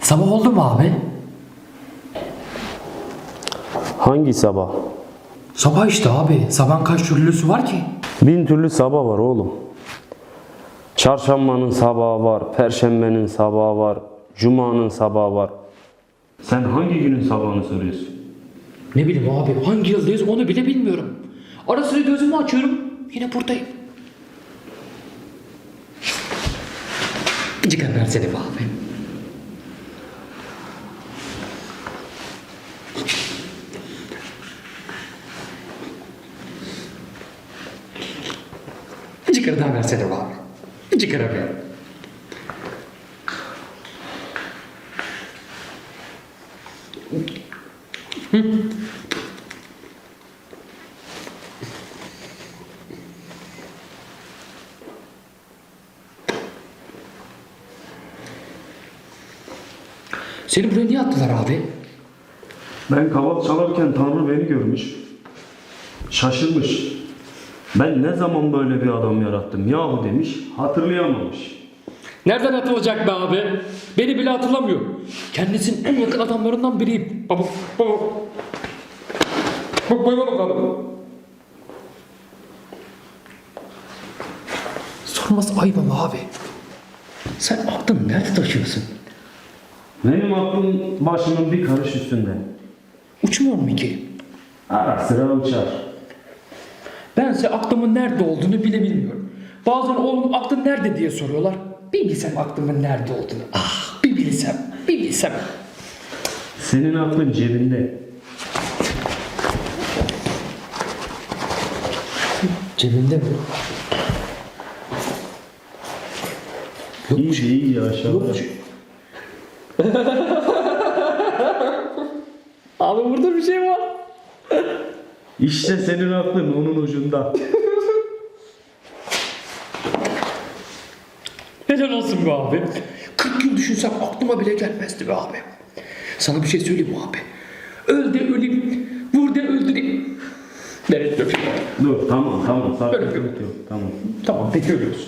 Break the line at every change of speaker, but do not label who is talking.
Sabah oldu mu abi?
Hangi sabah?
Sabah işte abi. Sabahın kaç türlüsü var ki?
Bin türlü sabah var oğlum. Çarşambanın sabahı var, perşembenin sabahı var, cumanın sabahı var. Sen hangi günün sabahını soruyorsun?
Ne bileyim abi hangi yıldayız onu bile bilmiyorum. Ara sıra gözümü açıyorum yine buradayım. Çıkar versene be abi. Çıkarı daha versene be abi. Çıkarı be. Seni buraya niye attılar abi?
Ben kaval çalarken Tanrı beni görmüş. Şaşırmış. Ben ne zaman böyle bir adam yarattım yahu demiş, hatırlayamamış.
Nereden atılacak be abi? Beni bile hatırlamıyor. Kendisinin en yakın adamlarından biriyim. Baba, baba. Bak bana bak abi. Sorması ayıp ama abi. Sen aklını nerede taşıyorsun?
Benim aklım başımın bir karış üstünde.
Uçmuyor mu ki?
Ara sıra uçar.
Bense aklımın nerede olduğunu bile bilmiyorum. Bazen oğlum aklın nerede diye soruyorlar. Bir bilsem aklımın nerede olduğunu. Ah bir bilsem, bir bilsem.
Senin aklın cebinde.
Cebimde mi?
İyi değil ya aşağıda.
Abi burada bir şey var.
İşte senin aklın onun ucunda.
Helal olsun be abi. 40 yıl düşünsem aklıma bile gelmezdi be abi. Sana bir şey söyleyeyim mi abi? Öl de öleyim, vur de öldüreyim. Nereye dökeyim?
Dur tamam tamam sakin
Böyle
yok. Tamam.
Tamam peki ölüyoruz.